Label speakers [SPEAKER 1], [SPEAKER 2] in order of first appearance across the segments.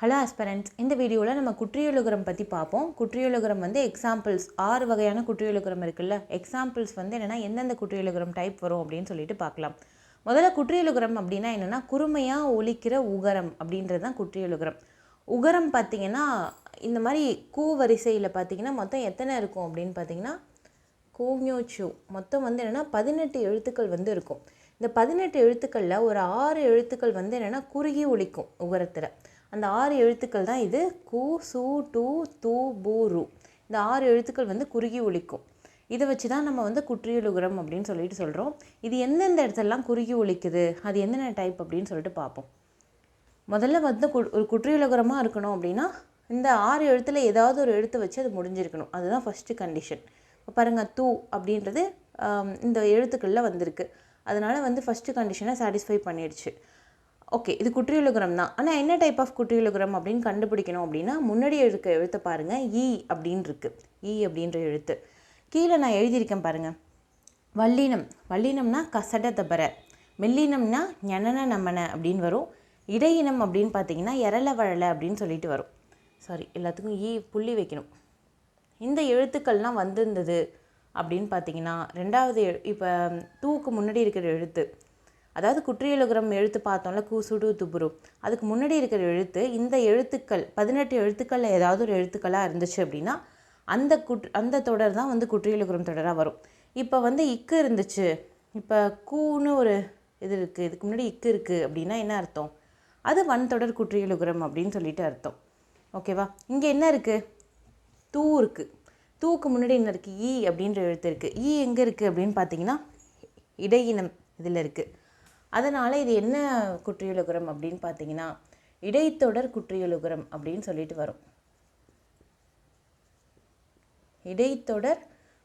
[SPEAKER 1] Hello ஆஸ்பரண்ட்ஸ் இந்த வீடியோவில் நம்ம குற்றியலுகரம் பற்றி பார்ப்போம். குற்றியலுகரம் வந்து எக்ஸாம்பிள்ஸ் ஆறு வகையான குற்றியலுகரம் இருக்குல்ல. எக்ஸாம்பிள்ஸ் வந்து என்னென்னா எந்தெந்த குற்றியலுகரம் டைப் வரும் அப்படின்னு சொல்லிட்டு பார்க்கலாம். முதல்ல குற்றியலுகரம் அப்படின்னா என்னென்னா குறுமையாக ஒலிக்கிற உகரம் அப்படின்றது தான் குற்றியலுகரம். உகரம் பார்த்தீங்கன்னா இந்த மாதிரி கூ வரிசையில் பார்த்தீங்கன்னா மொத்தம் எத்தனை இருக்கும் அப்படின்னு பார்த்தீங்கன்னா கோங்யோச்சு மொத்தம் வந்து என்னென்னா பதினெட்டு எழுத்துக்கள் வந்து இருக்கும். இந்த பதினெட்டு எழுத்துக்களில் ஒரு ஆறு எழுத்துக்கள் வந்து என்னென்னா குறுகி ஒழிக்கும் உகரத்தில். அந்த ஆறு எழுத்துக்கள் தான் இது. கு சு டு து பூ ரு. இந்த ஆறு எழுத்துக்கள் வந்து குறுகி ஒழிக்கும் இதை வச்சு தான் நம்ம வந்து குற்றியலுகரம் அப்படின்னு சொல்லிட்டு சொல்கிறோம் இது எந்தெந்த இடத்துலலாம் குறுகி ஒழிக்குது அது என்னென்ன டைப் அப்படின்னு சொல்லிட்டு பார்ப்போம். முதல்ல வந்து கு ஒரு குற்றியலுகரமாக இருக்கணும் அப்படின்னா இந்த ஆறு எழுத்தில் ஏதாவது ஒரு எழுத்து வச்சு அது முடிஞ்சிருக்கணும். அதுதான் ஃபஸ்ட்டு கண்டிஷன் இப்போ பாருங்கள் தூ அப்படின்றது இந்த எழுத்துக்களில் வந்திருக்கு. அதனால் வந்து ஃபஸ்ட்டு கண்டிஷனை சாட்டிஸ்ஃபை பண்ணிடுச்சு. ஓகே இது குற்றியலுகரம் தான். ஆனால் என்ன டைப் ஆஃப் குற்றியலுகரம் அப்படின்னு கண்டுபிடிக்கணும் அப்படின்னா முன்னாடி இருக்க எழுத்தை பாருங்கள் ஈ e அப்படின்னு இருக்குது ஈ e அப்படின்ற எழுத்து. கீழே நான் எழுதியிருக்கேன் பாருங்கள் வல்லினம். வல்லினம்னா கசட தபர. மெல்லினம்னா ஞனன நமன அப்படின்னு வரும். இடையினம் அப்படின்னு பார்த்தீங்கன்னா இரள வழல அப்படின்னு சொல்லிட்டு வரும். சாரி எல்லாத்துக்கும் ஈ புள்ளி வைக்கணும். இந்த எழுத்துக்கள்லாம் வந்திருந்தது அப்படின்னு பார்த்தீங்கன்னா ரெண்டாவது இப்போ தூக்கு முன்னாடி இருக்கிற எழுத்து. அதாவது குற்றியலுகரம் எழுத்து பார்த்தோம்ல கூசுடு துபுரு அதுக்கு முன்னாடி இருக்கிற எழுத்து இந்த எழுத்துக்கள் பதினெட்டு எழுத்துக்களில் ஏதாவது ஒரு எழுத்துக்களாக இருந்துச்சு அப்படின்னா அந்த குட் அந்த தொடர் தான் வந்து குற்றியலுகரம் தொடராக வரும். இப்போ வந்து இக்கு இருந்துச்சு. இப்போ கூன்னு ஒரு இது இருக்குது இதுக்கு முன்னாடி இக்கு இருக்குது அப்படின்னா என்ன அர்த்தம்? அது வன் தொடர் குற்றியலுகரம் அப்படின்னு சொல்லிட்டு அர்த்தம். ஓகேவா? இங்கே என்ன இருக்குது தூ இருக்குது தூக்கு முன்னாடி என்ன இருக்குது ஈ அப்படின்ற எழுத்து இருக்குது ஈ எங்கே இருக்குது அப்படின்னு பார்த்தீங்கன்னா இடையினம் இதில் இருக்குது அதனால் இது என்ன குற்றியலுகரம் அப்படின்னு பார்த்தீங்கன்னா இடைத்தொடர் குற்றியலுகரம் அப்படின்னு சொல்லிட்டு வரும். இடைத்தொடர்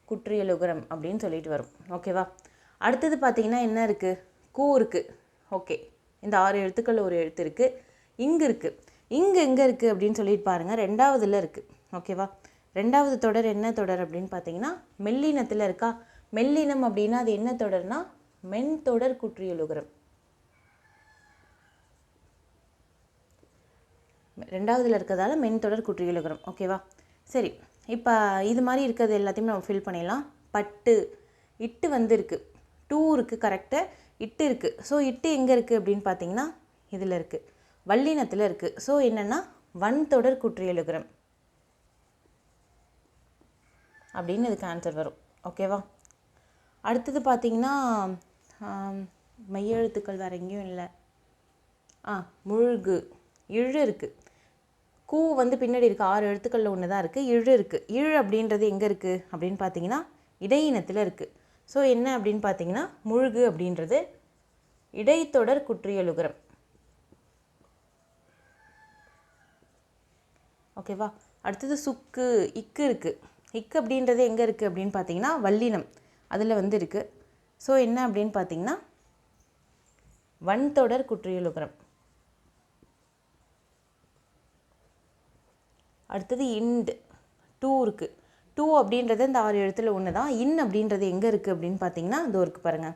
[SPEAKER 1] குற்றியலுகரம் அப்படின்னு சொல்லிட்டு வரும். ஓகேவா அடுத்தது பார்த்தீங்கன்னா என்ன இருக்குது கூ இருக்குது ஓகே இந்த ஆறு எழுத்துக்கள் ஒரு எழுத்து இருக்குது இங்கு இருக்குது இங்கு எங்கே இருக்குது அப்படின்னு சொல்லிட்டு பாருங்கள் ரெண்டாவதில் இருக்குது ஓகேவா ரெண்டாவது தொடர் என்ன தொடர் அப்படின்னு பார்த்தீங்கன்னா மெல்லினத்தில் இருக்கா? மெல்லினம் அப்படின்னா அது என்ன தொடர்னா மென் தொடர் குற்றியலுகரம். ரெண்டாவதுல இருக்கிறதால மென் தொடர் குற்றியலுகரம் ஓகேவா சரி. இப்போ இது மாதிரி இருக்கிறது எல்லாத்தையுமே நம்ம ஃபில் பண்ணிடலாம். பட்டு. இட்டு வந்து இருக்குது டூ இருக்குது கரெக்டாக இட்டு இருக்குது ஸோ இட்டு எங்கே இருக்குது அப்படின்னு பார்த்தீங்கன்னா இதில் இருக்குது வல்லினத்தில் இருக்குது ஸோ என்னென்னா வன் தொடர் குற்றியலுகரம் அப்படின்னு இதுக்கு ஆன்சர் வரும். ஓகேவா அடுத்தது பார்த்தீங்கன்னா மையெழுத்துக்கள் மெய்யெழுத்துக்கள் வேறு எங்கேயும் இல்லை. ஆ முழுகு. இழு இருக்குது கூ வந்து பின்னாடி இருக்குது ஆறு எழுத்துக்களில் ஒன்று தான் இருக்குது இழு இருக்குது இழு அப்படின்றது எங்கே இருக்குது அப்படின்னு பார்த்தீங்கன்னா இடையினத்தில் இருக்குது ஸோ என்ன அப்படின்னு பார்த்தீங்கன்னா முழுகு அப்படின்றது இடைத்தொடர் குற்றியலுகரம். ஓகேவா அடுத்தது சுக்கு இக்கு இருக்குது இக்கு அப்படின்றது எங்கே இருக்குது அப்படின்னு பார்த்தீங்கன்னா வல்லினம் அதில் வந்து இருக்குது ஸோ என்ன அப்படின்னு பார்த்தீங்கன்னா வன்தொடர் குற்றியலுகரம். அடுத்தது இண்ட் டூ இருக்குது டூ அப்படின்றது இந்த ஆறு எழுத்தில் ஒன்று தான் இன் அப்படின்றது எங்கே இருக்குது அப்படின்னு பார்த்தீங்கன்னா அது இருக்குது பாருங்கள்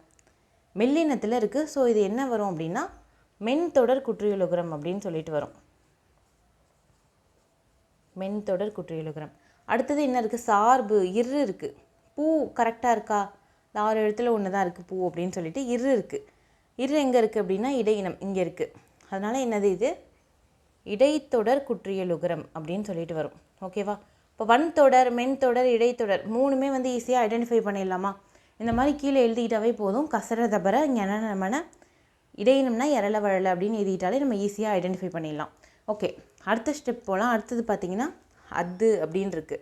[SPEAKER 1] மெல்லினத்தில் இருக்குது ஸோ இது என்ன வரும் அப்படின்னா மென் தொடர் குற்றியலுகரம் அப்படின்னு சொல்லிட்டு வரும். மென் தொடர் குற்றியலுகரம். அடுத்தது என்ன இருக்குது சார்பு இரு இருக்குது பூ கரெக்டாக இருக்கா? இந்த ஆறு எழுத்தில் ஒன்று தான் இருக்குது பூ அப்படின்னு சொல்லிட்டு இரு இருக்குது இரு எங்கே இருக்குது அப்படின்னா இடையினம். இங்கே இருக்குது அதனால் என்னது இது? இடைத்தொடர் குற்றியலுகரம் அப்படின்னு சொல்லிட்டு வரும். ஓகேவா இப்போ வன் தொடர் மென் தொடர் இடைத்தொடர் மூணுமே வந்து ஈஸியாக ஐடென்டிஃபை பண்ணிடலாமா? இந்த மாதிரி கீழே எழுதிக்கிட்டாவே போதும். கசர தபர ஞனமன இடையினம்னா எரள வழல அப்படின்னு எழுதிட்டாலே நம்ம ஈஸியாக ஐடென்டிஃபை பண்ணிடலாம். ஓகே அடுத்த ஸ்டெப் போகலாம் அடுத்தது பார்த்தீங்கன்னா அது அப்படின்னு இருக்கு.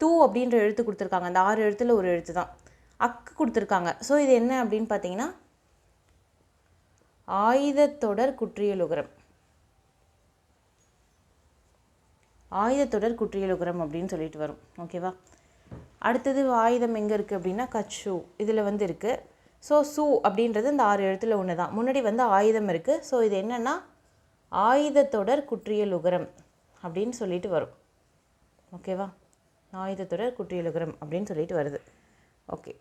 [SPEAKER 1] தூ அப்படின்ற எழுத்து கொடுத்துருக்காங்க. அந்த ஆறு எழுத்துல ஒரு எழுத்து தான். அக்கு கொடுத்துருக்காங்க. ஸோ இது என்ன அப்படின்னு பார்த்தீங்கன்னா ஆயுதத்தொடர் குற்றியலுகரம் ஆயுதத்தொடர் குற்றியலுகரம் அப்படின்னு சொல்லிட்டு வரும். ஓகேவா அடுத்தது ஆயுதம் எங்கே இருக்குது அப்படின்னா கச்சு. இதில் வந்து இருக்குது ஸோ சு அப்படின்றது இந்த ஆறு எழுத்தில் ஒன்று தான் முன்னாடி வந்து ஆயுதம் இருக்குது ஸோ இது என்னென்னா ஆயுதத்தொடர் குற்றியலுகரம் அப்படின்னு சொல்லிட்டு வரும். ஓகேவா ஆயுதத்தொடர் குற்றியலுகரம் அப்படின்னு சொல்லிட்டு வருது. ஓகே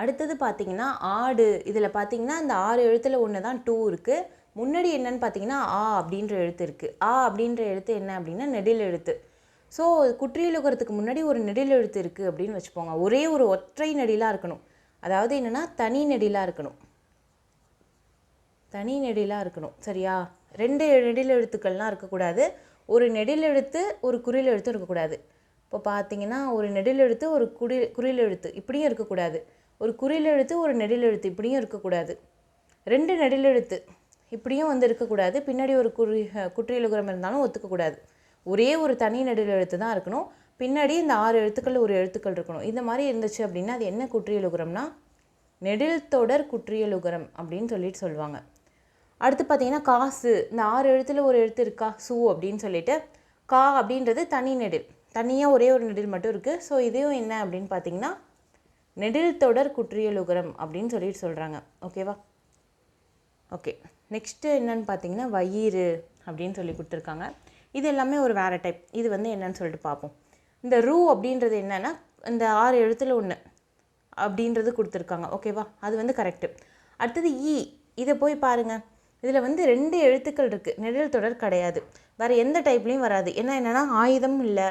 [SPEAKER 1] அடுத்தது பார்த்தீங்கன்னா ஆடு. இதில் பார்த்தீங்கன்னா இந்த ஆறு எழுத்தில் ஒன்று தான் டூ இருக்குது முன்னாடி என்னன்னு பார்த்தீங்கன்னா ஆ அப்படின்ற எழுத்து இருக்குது ஆ அப்படின்ற எழுத்து என்ன அப்படின்னா நெடில் எழுத்து. ஸோ குற்றியலுகரத்துக்கு முன்னாடி ஒரு நெடில் எழுத்து இருக்குது அப்படின்னு வச்சுப்போங்க ஒரே ஒரு ஒற்றை நெடிலாக இருக்கணும். அதாவது என்னென்னா தனி நெடிலாக இருக்கணும். தனி நெடிலாக இருக்கணும். சரியா? ரெண்டு நெடில் எழுத்துக்கள்லாம் இருக்கக்கூடாது. ஒரு நெடில் எழுத்து ஒரு குறில் எழுத்து இருக்கக்கூடாது. இப்போ பார்த்தீங்கன்னா ஒரு நெடில் எழுத்து ஒரு குடி குறில் எழுத்து இப்படியும் இருக்கக்கூடாது. ஒரு குறில் எழுத்து ஒரு நெடில் எழுத்து இப்படியும் இருக்கக்கூடாது. ரெண்டு நெடில் எழுத்து. இப்படியும் வந்து இருக்கக்கூடாது. பின்னாடி ஒரு குறி குற்றியலுகரம் இருந்தாலும் ஒத்துக்கக்கூடாது. ஒரே ஒரு தனி நெடில் எழுத்து தான் இருக்கணும். பின்னாடி இந்த ஆறு எழுத்துக்கள் ஒரு எழுத்துக்கள் இருக்கணும். இந்த மாதிரி இருந்துச்சு அப்படின்னா அது என்ன குற்றியலுகரம்னா? நெடில் தொடர் குற்றியலுகரம் அப்படின்னு சொல்லிட்டு சொல்லுவாங்க. அடுத்து பார்த்தீங்கன்னா காசு. இந்த ஆறு எழுத்தில் ஒரு எழுத்து இருக்கா? சு அப்படின்னு சொல்லிட்டு. கா அப்படின்றது தனி நெடில். தனியாக ஒரே ஒரு நெடில் மட்டும் இருக்குது ஸோ இதையும் என்ன அப்படின்னு பார்த்தீங்கன்னா நெடில் தொடர் குற்றியலுகரம் அப்படின்னு சொல்லிட்டு சொல்கிறாங்க ஓகேவா? ஓகே நெக்ஸ்ட்டு என்னன்னு பார்த்தீங்கன்னா வயிறு அப்படின்னு சொல்லி கொடுத்துருக்காங்க. இது எல்லாமே ஒரு வேறு டைப் இது வந்து என்னன்னு சொல்லிட்டு பார்ப்போம் இந்த ரூ அப்படின்றது என்னென்னா இந்த ஆறு எழுத்தில் ஒன்று அப்படின்றது கொடுத்துருக்காங்க. ஓகேவா அது வந்து கரெக்டு அடுத்தது ஈ இதை போய் பாருங்கள் இதில் வந்து ரெண்டு எழுத்துக்கள் இருக்குது நிழல் தொடர் கிடையாது. வேறு எந்த டைப்லேயும் வராது. ஏன்னா என்னென்னா ஆயுதம் இல்லை.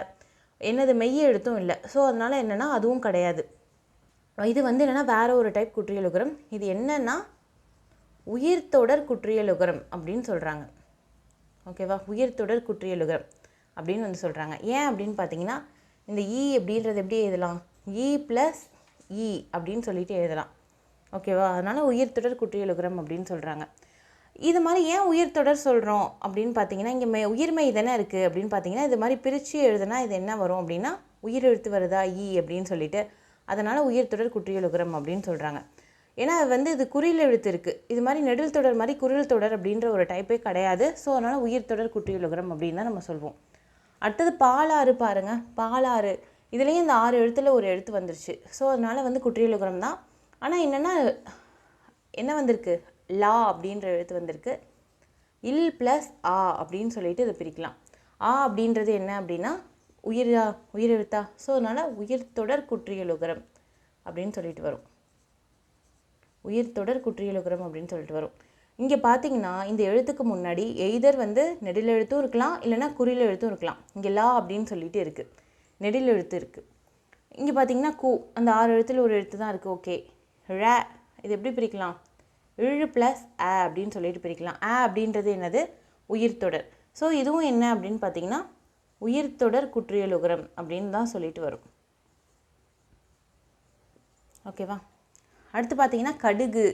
[SPEAKER 1] என்னது மெய்ய எழுத்தும் இல்லை. ஸோ அதனால் என்னென்னா அதுவும் கிடையாது. இது வந்து என்னென்னா வேறு ஒரு டைப் குற்றியலுகரம். இது என்னென்னா உயிர்த்தொடர் குற்றியலுகரம் அப்படின்னு சொல்கிறாங்க ஓகேவா உயிர்த்தொடர் குற்றியலுகரம் அப்படின்னு வந்து சொல்கிறாங்க ஏன் அப்படின்னு பார்த்தீங்கன்னா இந்த இ அப்படின்றது எப்படி எழுதலாம்? இ ப்ளஸ் இ அப்படின்னு சொல்லிட்டு எழுதலாம். ஓகேவா அதனால் உயிர் தொடர் குற்றியலுகரம் அப்படின்னு சொல்கிறாங்க e e e இது மாதிரி ஏன் உயிர் தொடர் சொல்கிறோம் அப்படின்னு பார்த்தீங்கன்னா இங்கே மெ உயிர்மை தானே இருக்குது அப்படின்னு பார்த்தீங்கன்னா இது மாதிரி பிரித்து எழுதுனா இது என்ன வரும் அப்படின்னா உயிர் எழுத்து வருதா? இ அப்படின்னு சொல்லிட்டு அதனால் உயிர்த்தொடர் குற்றியலுகரம் அப்படின்னு சொல்கிறாங்க ஏன்னா அது வந்து இது குறியில் எழுத்து இருக்குது இது மாதிரி நெடில் தொடர் மாதிரி குரில் தொடர் அப்படின்ற ஒரு டைப்பே கிடையாது. ஸோ அதனால் உயிர்த்தொடர் குற்றியலுகரம் அப்படின்னு தான் நம்ம சொல்வோம். அடுத்தது பாலாறு பாருங்கள் பாலாறு. இதுலேயும் இந்த ஆறு எழுத்தில் ஒரு எழுத்து வந்துருச்சு. ஸோ அதனால் வந்து குற்றியலுகரம் தான். ஆனால் என்னென்னா என்ன வந்திருக்கு? லா அப்படின்ற எழுத்து வந்திருக்கு. இல் ப்ளஸ் ஆ அப்படின்னு சொல்லிட்டு இதை பிரிக்கலாம். ஆ அப்படின்றது என்ன அப்படின்னா உயிரா உயிரெழுத்தா. ஸோ அதனால் உயிர் தொடர் குற்றியலுகரம் அப்படின்னு சொல்லிட்டு வரும். உயிர்த்தொடர் குற்றியலுகரம் அப்படின்னு சொல்லிட்டு வரும். இங்கே பார்த்தீங்கன்னா இந்த எழுத்துக்கு முன்னாடி எய்தர் வந்து நெடில் எழுத்தும் இருக்கலாம் இல்லைன்னா குறியில் எழுத்தும் இருக்கலாம். இங்கே லா அப்படின்னு சொல்லிட்டு இருக்குது நெடில் எழுத்து இருக்குது இங்கே பார்த்தீங்கன்னா கு அந்த ஆறு எழுத்தில் ஒரு எழுத்து தான் இருக்குது ஓகே. ழ இது எப்படி பிரிக்கலாம்? இழு ப்ளஸ் அ அப்படின்னு சொல்லிட்டு பிரிக்கலாம். ஆ அப்படின்றது என்னது? உயிர்த்தொடர் ஸோ இதுவும் என்ன அப்படின்னு பார்த்தீங்கன்னா உயிர்த்தொடர் குற்றியலுகரம் அப்படின்னு தான் சொல்லிட்டு வரும். ஓகேவா? அடுத்து பார்த்தீங்கன்னா கடுகு.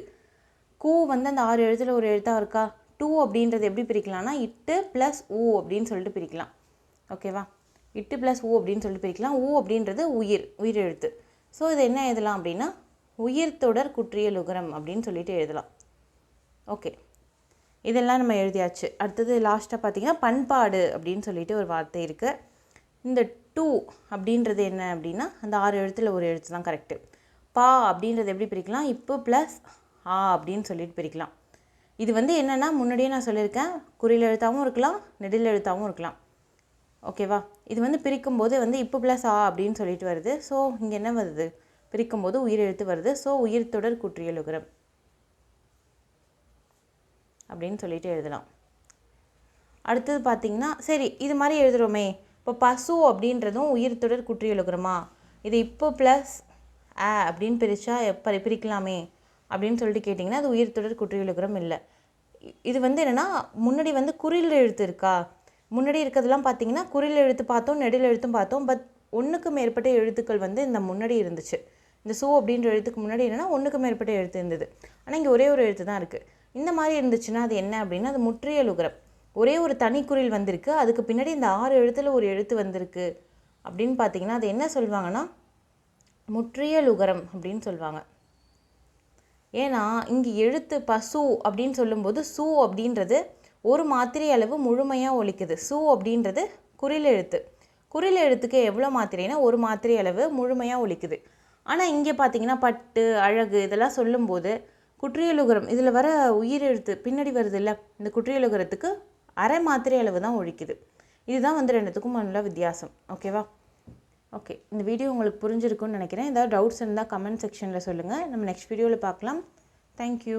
[SPEAKER 1] கூ வந்து அந்த ஆறு எழுத்தில் ஒரு எழுத்தாக இருக்கா? டூ அப்படின்றது எப்படி பிரிக்கலாம்னா இட்டு ப்ளஸ் ஊ அப்படின்னு சொல்லிட்டு பிரிக்கலாம். ஓகேவா இட்டு ப்ளஸ் ஊ அப்படின்னு சொல்லிட்டு பிரிக்கலாம். ஊ அப்படின்றது உயிர் உயிர் எழுத்து. ஸோ இது என்ன எழுதலாம் அப்படின்னா உயிர் தொடர் குற்றியலுகரம் அப்படின்னு சொல்லிட்டு எழுதலாம். ஓகே இதெல்லாம் நம்ம எழுதியாச்சு. அடுத்தது லாஸ்ட்டாக பார்த்தீங்கன்னா பண்பாடு அப்படின்னு சொல்லிட்டு ஒரு வார்த்தை இருக்குது இந்த டூ அப்படின்றது என்ன அப்படின்னா அந்த ஆறு எழுத்தில் ஒரு எழுத்து தான் கரெக்டு பா அப்படின்றது எப்படி பிரிக்கலாம்? இப்போ ப்ளஸ் ஆ அப்படின்னு சொல்லிட்டு பிரிக்கலாம். இது வந்து என்னென்னா முன்னாடியே நான் சொல்லியிருக்கேன். குறியில் எழுத்தாகவும் இருக்கலாம் நெடில் எழுத்தாகவும் இருக்கலாம். ஓகேவா இது வந்து பிரிக்கும் போது வந்து இப்போ ப்ளஸ் ஆ அப்படின்னு சொல்லிட்டு வருது. ஸோ இங்கே என்ன வருது? பிரிக்கும் போது உயிர் எழுத்து வருது. ஸோ உயிர் தொடர் குற்றியலுகரம் அப்படின்னு சொல்லிட்டு எழுதலாம். அடுத்தது பார்த்தீங்கன்னா சரி இது மாதிரி எழுதுகிறோமே இப்போ பசு அப்படின்றதும் உயிர் தொடர் குற்றியலுகரமா? இது இப்போ ப்ளஸ் ஆ அப்படின்னு பிரித்தா எப்போ பிரிக்கலாமே அப்படின்னு சொல்லிட்டு கேட்டிங்கன்னா அது உயிர் தொடர் குற்றியலுகரம் இல்லை. இது வந்து என்னென்னா முன்னாடி வந்து குறில் எழுத்து இருக்கா? முன்னாடி இருக்கிறதெல்லாம் பார்த்தீங்கன்னா குறில் எழுத்து பார்த்தோம் நெடில் எழுத்தும் பார்த்தோம் பட் ஒன்றுக்கு மேற்பட்ட எழுத்துக்கள் வந்து இந்த முன்னாடி இருந்துச்சு. இந்த சூ அப்படின்ற எழுத்துக்கு முன்னாடி என்னென்னா ஒன்றுக்கு மேற்பட்ட எழுத்து இருந்தது. ஆனால் இங்கே ஒரே ஒரு எழுத்து தான் இருக்குது இந்த மாதிரி இருந்துச்சுன்னா அது என்ன அப்படின்னா அது முற்றியலுகரம் ஒரே ஒரு தனி குறில் வந்திருக்கு அதுக்கு பின்னாடி இந்த ஆறு எழுத்தில் ஒரு எழுத்து வந்திருக்கு அப்படின்னு பார்த்தீங்கன்னா அது என்ன சொல்லுவாங்கன்னா முற்றியலுகரம் அப்படின்னு சொல்லுவாங்க. ஏன்னா இங்கே எழுத்து பசு அப்படின்னு சொல்லும்போது சு அப்படின்றது ஒரு மாத்திரை அளவு முழுமையாக ஒழிக்குது சு அப்படின்றது குறில் எழுத்து. குறில் எழுத்துக்கு எவ்வளோ மாத்திரைனா ஒரு மாத்திரை அளவு முழுமையாக ஒழிக்குது ஆனால் இங்கே பார்த்தீங்கன்னா பட்டு அழகு இதெல்லாம் சொல்லும்போது குற்றியலுகரம் இதில் வர உயிர் எழுத்து பின்னாடி வருது இல்லை இந்த குற்றியலுகரத்துக்கு அரை மாத்திரை அளவு தான் ஒழிக்குது. இதுதான் வந்து ரெண்டுத்துக்கும் நல்ல வித்தியாசம். ஓகேவா? ஓகே இந்த வீடியோ உங்களுக்கு புரிஞ்சிருக்கும்னு நினைக்கிறேன். ஏதாவது டவுட்ஸ் இருந்தால் கமெண்ட் செக்ஷனில் சொல்லுங்கள் நம்ம நெக்ஸ்ட் வீடியோவில் பார்க்கலாம். தேங்க்யூ